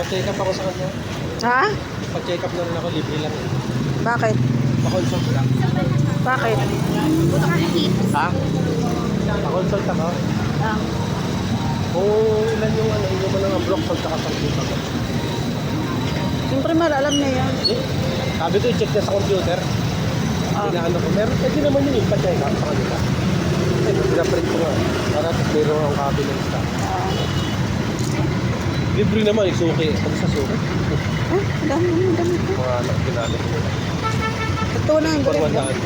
Pa-check up ako sa kanya. Ha? Pa-check up na rin ako, libre lang. Bakit? Pa-consult lang. Bakit? Ha? Pa-consult ako? Ah. Oo, ilan yung ano, yung mga block pag nakapag-check up. Siyempre, malalam na yan. Eh, sabi ko, i-check niya sa computer. Ah. Inaano ko, meron, eh, di naman yun yung pa-check up sa kanila. Eh, pinaprint ko nga. Para meron akong copy ng stock. Ah. Libre naman, isuki. Pag sa suki, ang dami, dami ko. mga anak ginamit ko. Ito na For direct. 100.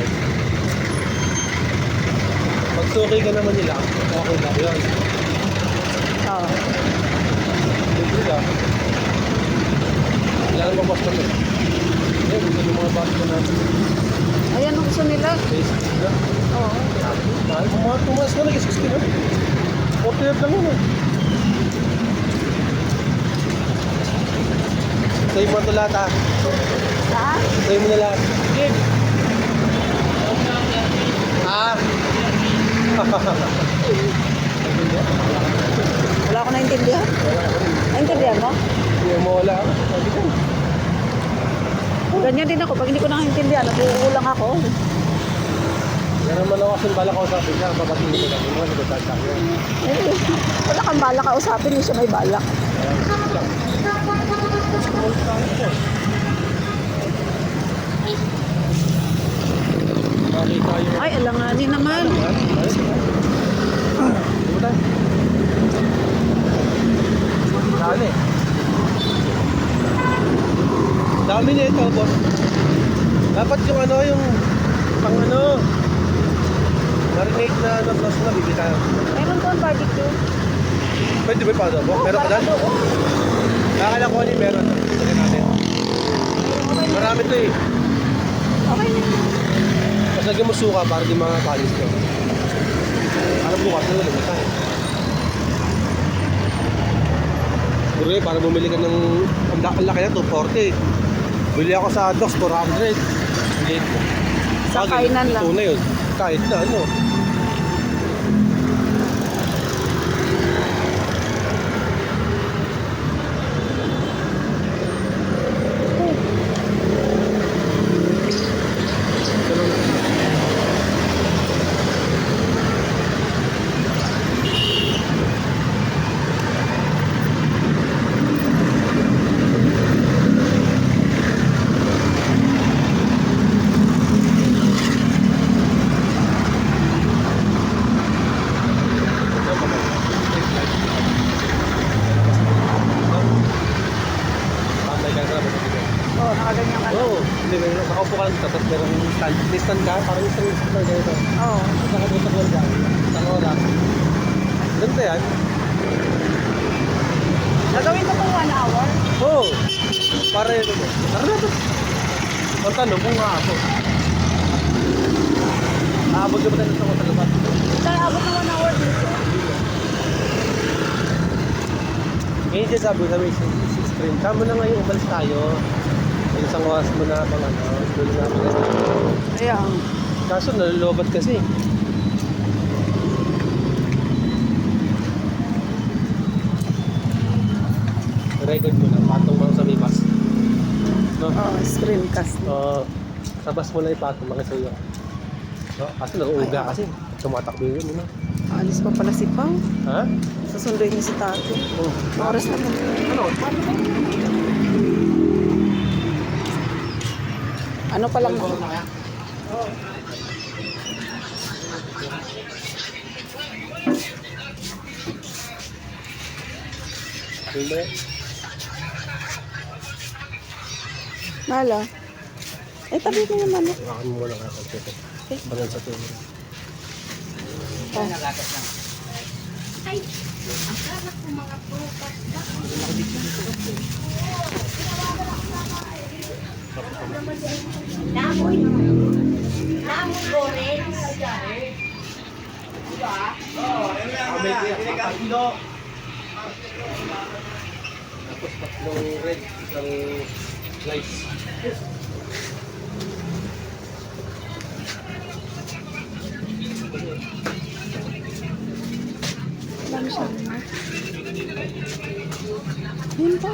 Pag suki ka naman nila, okay lang yun. Oo. Libre lang. Kailangan mabas kami. Eh, gusto yung mga bus ko natin. Ayan gusto nila. Basic lang. Oo. Mahal kung mga tumas na nag-60 na. 40 lang yun eh. Sa'yo mo ito lahat ha. Ha? Sa'yo mo na lahat. Sige. Ah. Wala ako naintindihan. Naintindihan mo? Hindi mo wala. Sabi ko. Ganyan din ako. Pag hindi ko naintindihan, nag-uulang ako. Kasi bala ko sa akin niya. Babatiin ko lang. Yung mga nagtatag sa akin. Eh, wala kang bala kausapin, yung siya may balak. Ay, alanganin naman. Dami. Dami nito, boss. Dapat yung ano, yung pang ano, marinate na ano, sauce na bibita. Meron doon barbecue. Pwede ba pa adobo? Meron ka dyan? Kakala ko ni meron. Sige natin. Marami to eh. Okay na. Mas lagyan mo suka para di mga palis ko. Para bukas na lumitan. Bro, eh, para bumili ka ng ang laki na 240. Bili ako sa Docs 400. Bili ko. Sa kainan lang. Ito na yun. Kahit na ano. Ganun. Patay ka na ba? Oo, oh, nakaganyan ka. Oo, hindi ba yun? Nakaupo ka lang, tapos meron stand ka, parang isang stand na ganito. Oo. Tapos nakabutok lang dyan, isang oras. Ganda yan. Nagawin ko pang one hour. Oo, para yun. Tara na to. Ang tanong kung nga ako. Aabot ka ba tayo sa kota labas? Tayo abot ng one hour dito. Ngayon siya sabi sa may screen, tama na ngayon umalis tayo. Isang oras mo na pang ano, na ako. Ayan. Kaso nalulobat kasi. Record mo lang, patong mo sa may bus. No? Oh, screencast. Oo. sa bus mo lang ipatong mga sa'yo. No? Kasi nag-uuga kasi. Tumatakbo yun, no? Alis pa pala si Pao. Ha? Sasunduin niya si Tato. Oh. Oras na naman. Ano? Ano pa lang? Hindi. Mala. Eh, tabi mo manok. Bakakan mo lang ako. Okay. Bagal sa tubo. Oh. Lamoy. Lamoy orange. Tapos tatlong red, isang slice. Dami siya. Yun pa.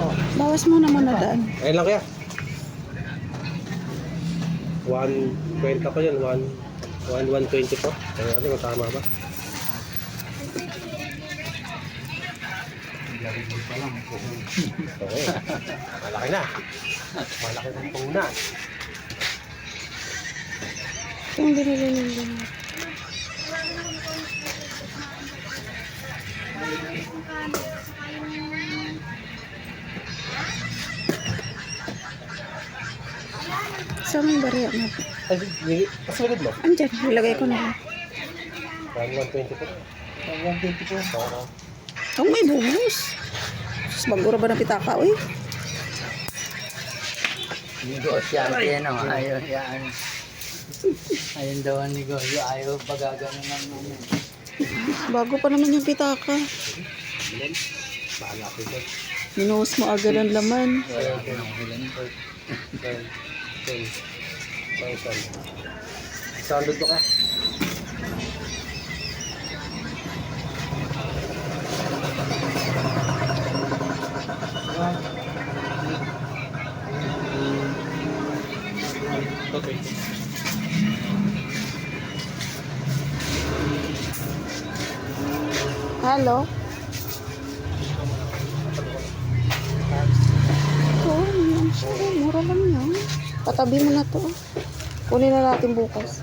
Oh. Bawas muna muna daan. Ayun lang kaya. 120 pa yun, 1 1 120 po. Ayun, ano kung tama ba? Oo. Malaki na. Malaki ng punan. Yung binili nila. Yung bariya mo? Ay, mas magod mo? Andyan, nilagay ko na lang. 1 120 po. 120 po. Oh, may buhos. Sus, bagura ba ng pitaka, uy? Negosyante yan o, ayaw yan. Ayun daw ang negosyo, ayaw pagagano ng ano. Bago pa naman yung pitaka. Bahala ko. Minuhos mo agad ang laman. Wala ko ng po. 10, 10, 1,000. Sandod ko ka. Okay. Hello? Ito, yan siya. Mura lang yan. Patabi mo na to. Kunin na natin bukas.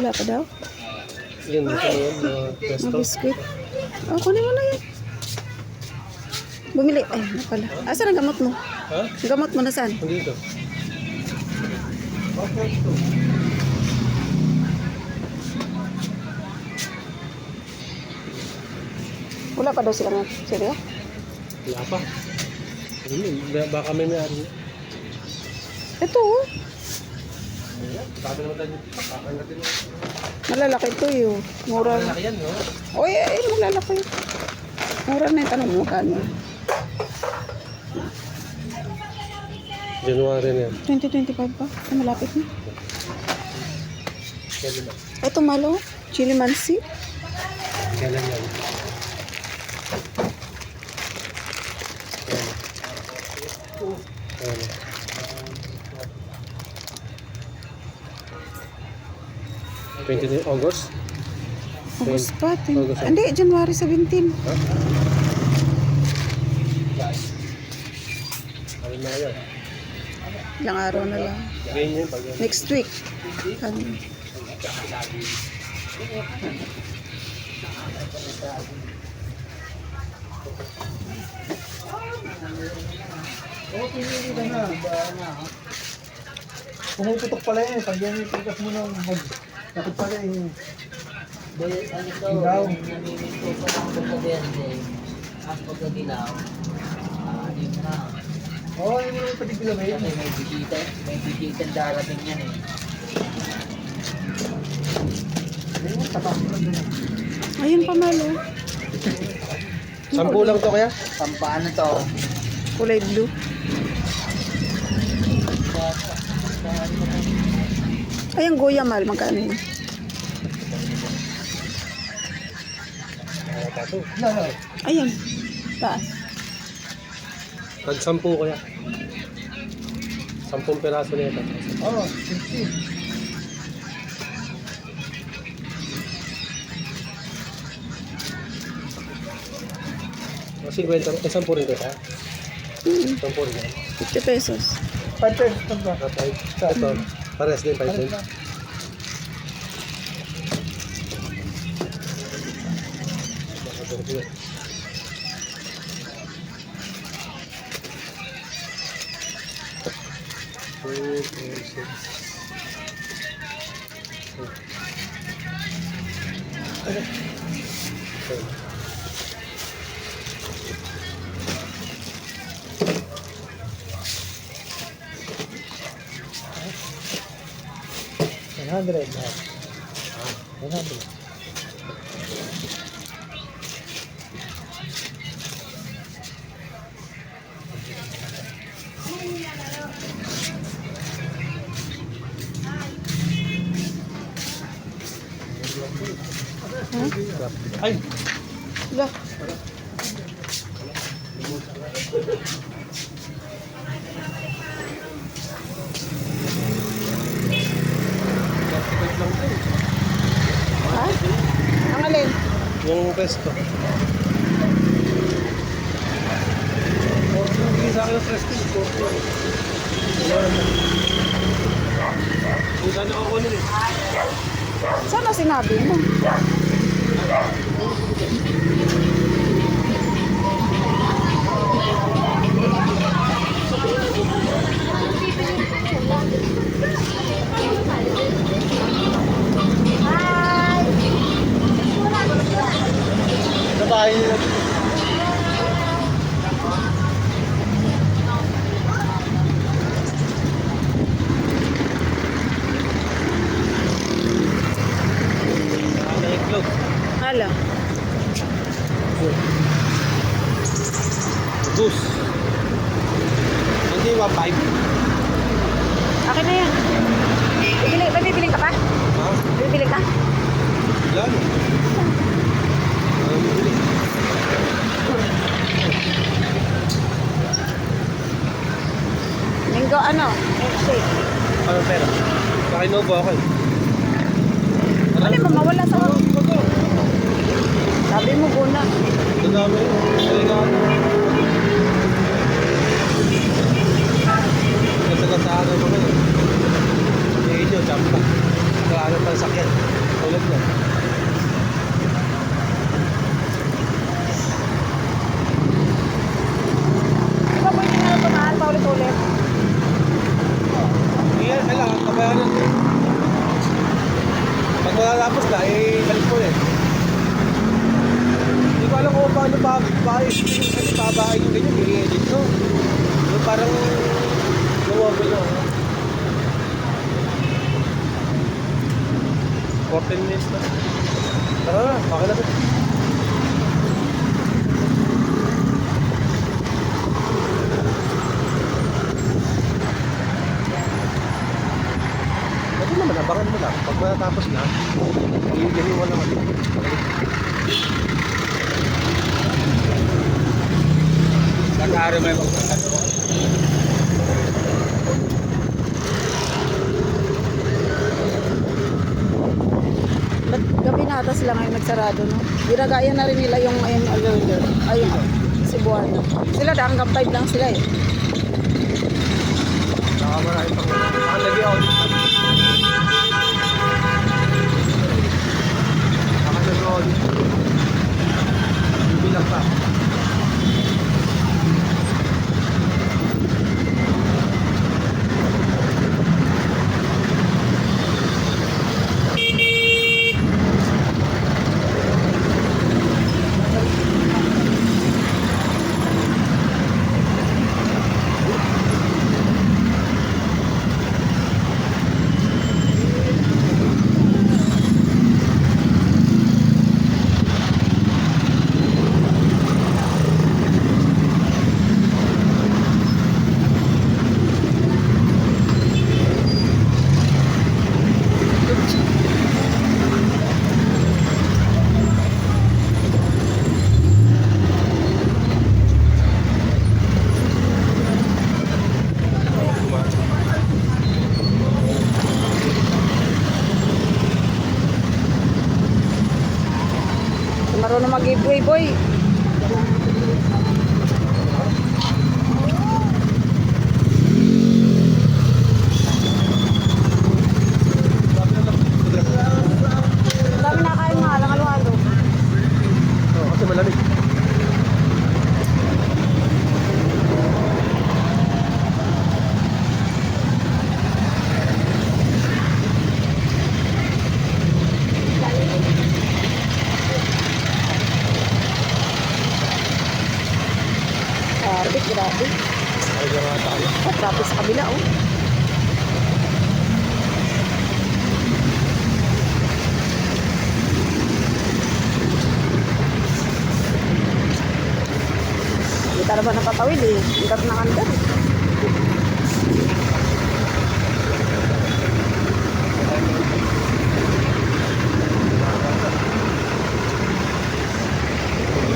Wala pa daw? Yun, yun. Pesto. biscuit. Oh, kunin mo na yan. Bumili. Ay, na pala. Asan ang gamot mo? Ha? Gamot mo na saan? Nandito. Wala pa daw sila nga. Seryo? Wala pa. Ayun, ba- baka may mayari. Ito oh. Dito. Malalaki ito yun. Mura. Malaki yan, no? Oy, ay, malalaki. Mura na yung tanong mo kano. January na yan. 2025 pa. Ay, malapit na. Ito malo. Chili mansi. Kailan yan? Kailan? Twenty August? August pa. August. Hindi, January 17. Ha? Ano na yan? Ilang araw na lang. Yan. Next week. Ano? Pumuputok pala yun. Pag yan pagkas mo ng mag... Takot pala yung... Ano to, yung namimito pa ng pagkaberde, ang pagkadilaw, ah, yun na. Oo, oh, yun yung patigila ba yun? May bisita, may bisita darating yan eh. Ayun, tatak mo lang doon. Ayun pa malo. Sampu lang to kaya? Pampaano to? Kulay blue. Ay, ang goya mal. Magkano yun? Ayan. Taas. Tag sampu kuya. Sampung peraso na ito. Oo, oh, 50. O 50, eh, sampu rin ko ito. Mm. Mm-hmm. Sampu rin. Eh. 50 pesos. 5 pesos ba? Ah, ito. Pares din 5 pesos. Thank you. 100 100 Ay. Ha? Ang alin? Yung pesto. Hindi sa akin yung pesto. Kung saan ako eh. Sana sinabi mo? Sa bahay nila. Naiklog. Hala. Goose. Hindi ba five? Akin na yan. Bibili, may bibiling ka pa? Ha? Bibili ka? Yan. Ano bibili? Linggo ano? Ano pera? Pakinobo ako eh. Ano ba mawala sa Sabi mo guna. Dadami. Regalo. Kasagasahan mo kayo. Hindi nyo, champa. Kaya pa sakyan. Ulit na. Di ba pwede na tumaan paulit-ulit? Hindi yan, kailangan kabayaran din. Pag malalapos na, eh, balik mo eh. Hindi ko alam kung paano pa, pa, kasi babae yung ganyan, i-edit no. Yung parang, nawabal na. 14 minutes na. Tara na, na. Pwede naman, abangan mo lang. Pag matapos na, mo lang. Nag-aaral mo yung Ba't gabi ata sila ngayon nagsarado, no? Ginagaya na rin nila yung ayun, alert, ayun, Cebuano. Sila da, hanggang 5 lang sila eh. Nakamarami pang Saka nag-audit kami. Saka foi naman napatawid eh. Hindi ka na andar.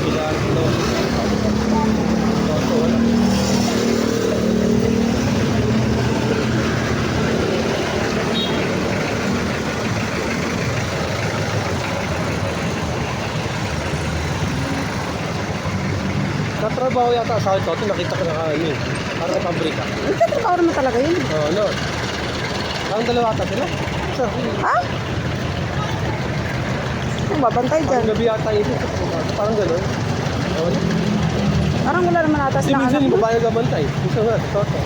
Wala. No. Toto, wala. Katrabaho yata sa akin toto, nakita ko na kami. Parang sa pabrika. Nagtatrabaho naman talaga yun. Oo, no. Parang dalawa ata sila. Sir, Ha? Ang babantay dyan. parang gabi yata yun. Parang gano'n. Oo. Parang wala naman atas na minsan anak yung mo. babae gabantay. Minsan nga, toto.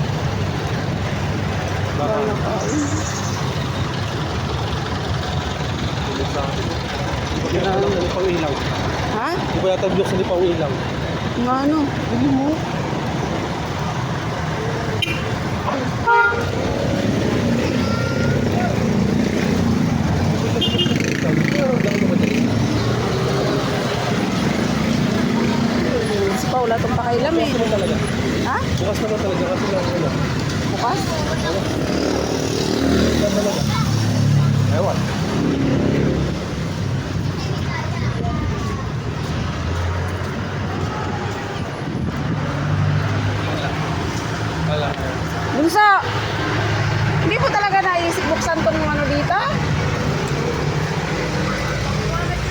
Baka. Hindi na pang ilaw? Ha? Hindi ba yata Nga ano? Hindi mo.